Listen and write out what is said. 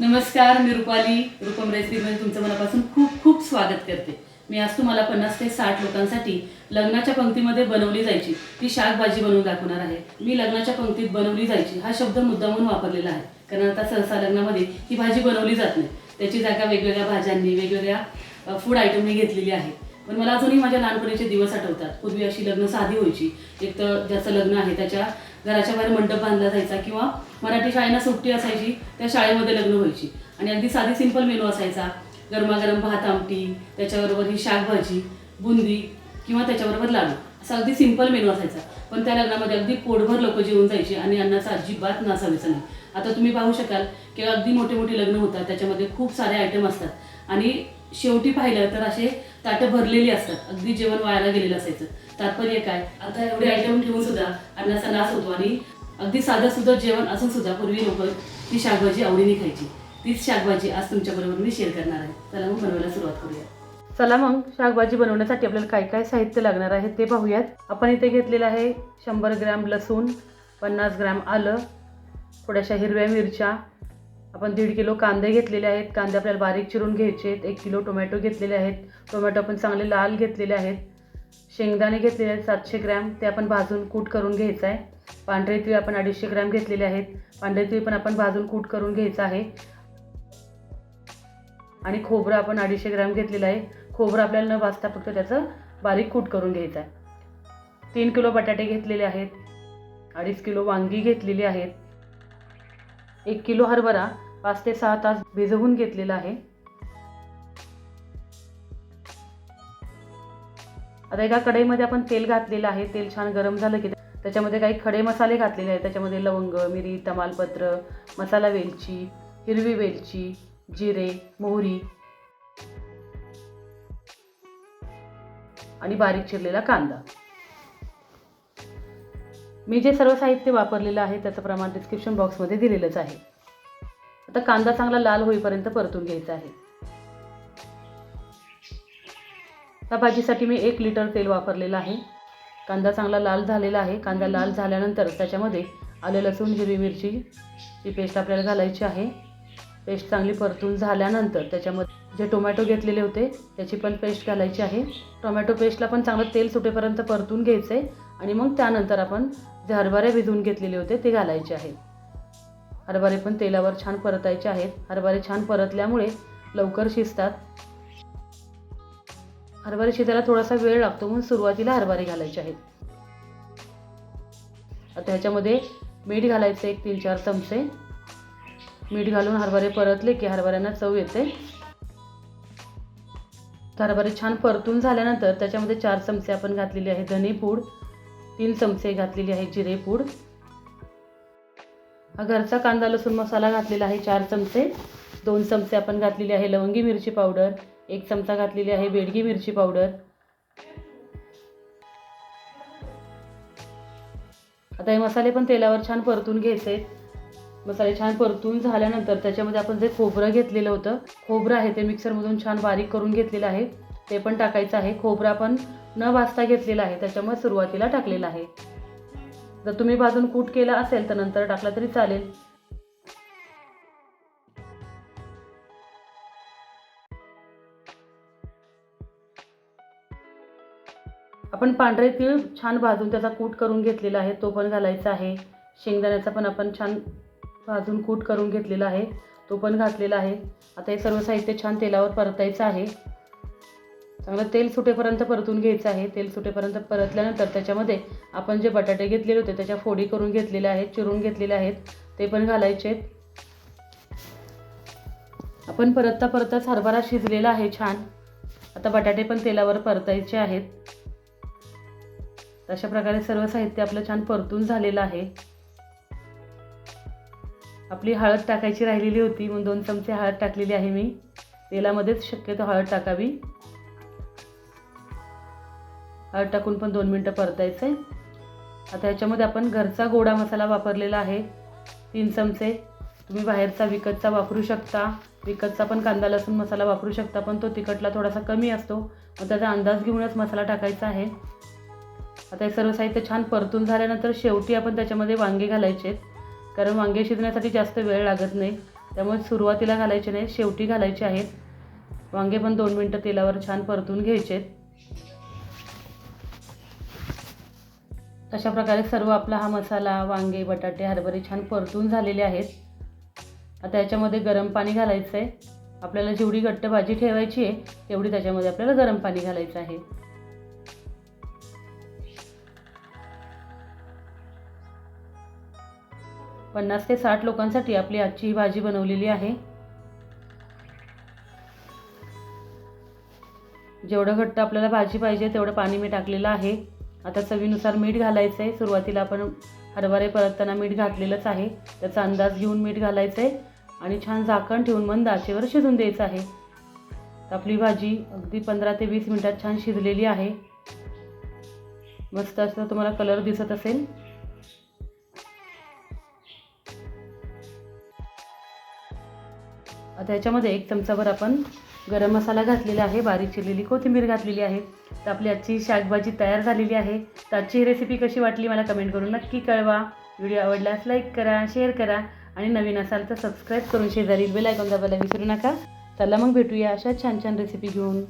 नमस्कार मी रुपाली. रुपम रेसिपीमध्ये तुमचं मनापासून खूप खूप स्वागत करते. मी आज तुम्हाला पन्नास ते साठ लोकांसाठी लग्नाच्या पंक्तीमध्ये बनवली जायची. ती शाकभाजी बनवून दाखवणार आहे. मी लग्नाच्या पंक्तीत बनवली जायची. हा शब्द मुद्दा म्हणून वापरलेला आहे. कारण आता सहसा लग्नामध्ये ही भाजी बनवली जात नाही. त्याची जागा वेगवेगळ्या भाज्यांनी वेगवेगळ्या फूड आयटमनी घेतलेली आहे. पण मला अजूनही माझ्या लहानपणीचे दिवस आठवतात. पूर्वी अशी लग्न साधी व्हायची. एक तर ज्याचं लग्न आहे त्याच्या घराच्या बाहेर मंडप बांधला जायचा किंवा मराठी शाळेला सुट्टी असायची त्या शाळेमध्ये लग्न व्हायची. आणि अगदी साधी सिंपल मेनू असायचा. गरमागरम भात आमटी त्याच्याबरोबर ही शाकभाजी बुंदी किंवा त्याच्याबरोबर लाडू. असा अगदी सिंपल मेनू असायचा. पण त्या लग्नामध्ये अगदी पोटभर लोक जेवून जायची आणि अन्नाचा अजिबात नासावायचं नाही. आता तुम्ही पाहू शकाल की अगदी मोठे मोठे लग्न होतात. त्याच्यामध्ये खूप सारे आयटम असतात. आणि शेवटी पाहिलं तर असे ताटं भरलेली असतात. अगदी जेवण वायाला गेलेलं असायचं. तात्पर्य काय आता एवढे आयटम ठेवून सुद्धा अन्नाचा नाश होतो आणि अगदी साधं सुद्धा जेवण असून सुद्धा पूर्वी लोक ती शाकभाजी आवडीने खायची. तीच शाकभाजी आज तुमच्याबरोबर मी शेअर करणार आहे. चला मग बनवायला सुरुवात करूया. चला मग शाकभाजी बनवण्यासाठी आपल्याला काय काय साहित्य लागणार आहे ते पाहूयात. आपण इथे घेतलेलं आहे शंभर ग्रॅम लसूण पन्नास ग्रॅम आलं थोड्याशा हिरव्या मिरच्या आपण दीड किलो कांदे घेतलेले आहेत. कांदे आपल्याला बारीक चिरून घ्यायचे आहेत. एक किलो टोमॅटो घेतलेले आहेत. टोमॅटो आपण चांगले लाल घेतलेले आहेत. शेंगदाणे घेतलेले आहेत सातशे ग्रॅम. ते आपण भाजून कूट करून घ्यायचं आहे. पांढरे तीळ आपण अडीचशे ग्रॅम घेतलेले आहेत. पांढरे तीळ पण आपण भाजून कूट करून घ्यायचं आहे. आणि खोबरं आपण अडीचशे ग्रॅम घेतलेलं आहे. खोबरं आपल्याला न भाजता फक्त त्याचं बारीक कूट करून घ्यायचं आहे. तीन किलो बटाटे घेतलेले आहेत. अडीच किलो वांगी घेतलेली आहेत. एक किलो हरभरा. पाच ते सहा तास भिजवून घेतलेला आहे. आता एका कढईमध्ये आपण तेल घातलेलं आहे. तेल छान गरम झालं की त्याच्यामध्ये काही खडे मसाले घातलेले आहेत. त्याच्यामध्ये लवंग मिरी तमालपत्र मसाला वेलची हिरवी वेलची जिरे मोहरी आणि बारीक चिरलेला कांदा. मी जे सर्व साहित्य वापरलेलं आहे त्याचं प्रमाण डिस्क्रिप्शन बॉक्समध्ये दिलेलंच आहे. तर कांदा चांगला लाल होईपर्यंत परतून घ्यायचा आहे. त्या भाजीसाठी मी एक लिटर तेल वापरलेलं आहे. कांदा चांगला लाल झालेला आहे. कांदा लाल झाल्यानंतर त्याच्यामध्ये आले लसूण हिरवी मिरची ही पेस्ट आपल्याला घालायची आहे. पेस्ट चांगली परतून झाल्यानंतर त्याच्यामध्ये जे टोमॅटो घेतलेले होते त्याची पण पेस्ट घालायची आहे. टोमॅटो पेस्टला पण चांगलं तेल सुटेपर्यंत परतून घ्यायचं आहे आणि मग त्यानंतर आपण जे हरभरे भिजवून घेतलेले होते ते घालायचे आहे. हरभरे पण तेलावर छान परतायचे आहेत. हरभरे छान परतल्यामुळे लवकर शिजतात. हरभरे शिजायला थोडासा वेळ लागतो म्हणून सुरुवातीला हरभरे घालायचे आहेत. आता ह्याच्यामध्ये मीठ घालायचं एक तीन चार चमचे. मीठ घालून हरभरे परतले की हरभऱ्यांना चव येते. हरभरे छान परतून झाल्यानंतर त्याच्यामध्ये चार चमचे आपण घातलेली आहे धने पूड तीन चमचे घातलेली आहे जिरे पूड घरचा कांदा लसूण मसाला घातलेला आहे चार चमचे. दोन चमचे आपण घातलेले आहे लवंगी मिरची पावडर. एक चमचा घातलेली आहे बेडगी मिरची पावडर. आता हे मसाले पण तेलावर छान परतून घ्यायचे. मसाले छान परतून झाल्यानंतर त्याच्यामध्ये आपण जे खोबरं घेतलेलं होतं खोबरं आहे ते मिक्सरमधून छान बारीक करून घेतलेलं आहे. ते पण टाकायचं आहे. खोबरं पण न भाजता घेतलेलं आहे. त्याच्यामुळे सुरुवातीला टाकलेलं आहे. जर तुम्ही भाजून कूट केला असेल तर नंतर टाकला तरी चालेल. आपण पांढरे तीळ छान भाजून त्याचा कूट करून घेतलेला आहे. तो पण घालायचा आहे. शेंगदाण्याचा पण आपण छान भाजून कूट करून घेतलेला आहे. तो पण घातलेला आहे. आता हे सर्व साहित्य छान तेलावर परतायचं आहे. चांगलं तेल सुटेपर्यंत परतून घ्यायचं आहे. तेल सुटेपर्यंत परतल्यानंतर त्याच्यामध्ये आपण जे बटाटे घेतलेले होते त्याच्या फोडी करून घेतलेल्या आहेत चिरून घेतलेले आहेत ते पण घालायचे. आपण परतता परतताच हरभरा शिजलेला आहे छान. आता बटाटे पण तेलावर परतायचे आहेत. अशा प्रकारे सर्व साहित्य आपलं छान परतून झालेलं आहे. आपली हळद टाकायची राहिलेली होती म्हणून दोन चमचे हळद टाकलेली आहे मी. तेलामध्येच शक्यतो हळद टाकावी. हळद टाकून पण दोन मिनटं परतायचं आहे. आता ह्याच्यामध्ये आपण घरचा गोडा मसाला वापरलेला आहे. तीन चमचे. तुम्ही बाहेरचा विकतचा वापरू शकता. विकतचा पण कांदा लसूण मसाला वापरू शकता पण तो तिखटला थोडासा कमी असतो. मग त्याचा अंदाज घेऊनच मसाला टाकायचा आहे. आता हे सर्व साहित्य छान परतून झाल्यानंतर शेवटी आपण त्याच्यामध्ये वांगे घालायचे आहेत कारण वांगे शिजण्यासाठी जास्त वेळ लागत नाही. त्यामुळे सुरुवातीला घालायचे नाही शेवटी घालायचे आहेत. वांगे पण दोन मिनटं तेलावर छान परतून घ्यायचे आहेत तशा प्रकारे सर्व आपला हा मसाला वांगे बटाटे हरभरे छान परतून झालेले आहेत. आता याच्यामध्ये गरम पाणी घालायचं आहे आपल्याला जेवढी घट्ट भाजी ठेवायची आहे तेवढी त्याच्यामध्ये आपल्याला गरम पाणी घालायचं आहे. पन्नास ते साठ लोकांसाठी आपली आजची ही भाजी बनवलेली आहे. जेवढं घट्ट आपल्याला भाजी पाहिजे तेवढं पाणी मी टाकलेलं आहे. आता चवीनुसार मीठ घालायचं आहे सुरुवातीला आपण हरभरे परतताना मीठ घातलेलंच आहे. त्याचा अंदाज घेऊन मीठ घालायचं आहे आणि छान झाकण ठेवून मंद आचेवर शिजून द्यायचं आहे. आपली भाजी अगदी पंधरा ते वीस मिनटात छान शिजलेली आहे. मस्त असं तुम्हाला कलर दिसत असेल. आता याच्यामध्ये एक चमचाभर आपण गरम मसाला घातलेला आहे बारीक चिरलेली कोथिंबीर घातलेली आहे. तर आपली आजची शाकभाजी तयार झालेली आहे. तर आजची रेसिपी कशी वाटली मला कमेंट करून नक्की कळवा. व्हिडिओ आवडल्यास लाईक करा शेअर करा आणि नवीन असाल तर सबस्क्राईब करून शेजारी बेल आयकॉन दाबायला विसरू नका. चला मग भेटूया अशा छान छान रेसिपी घेऊन.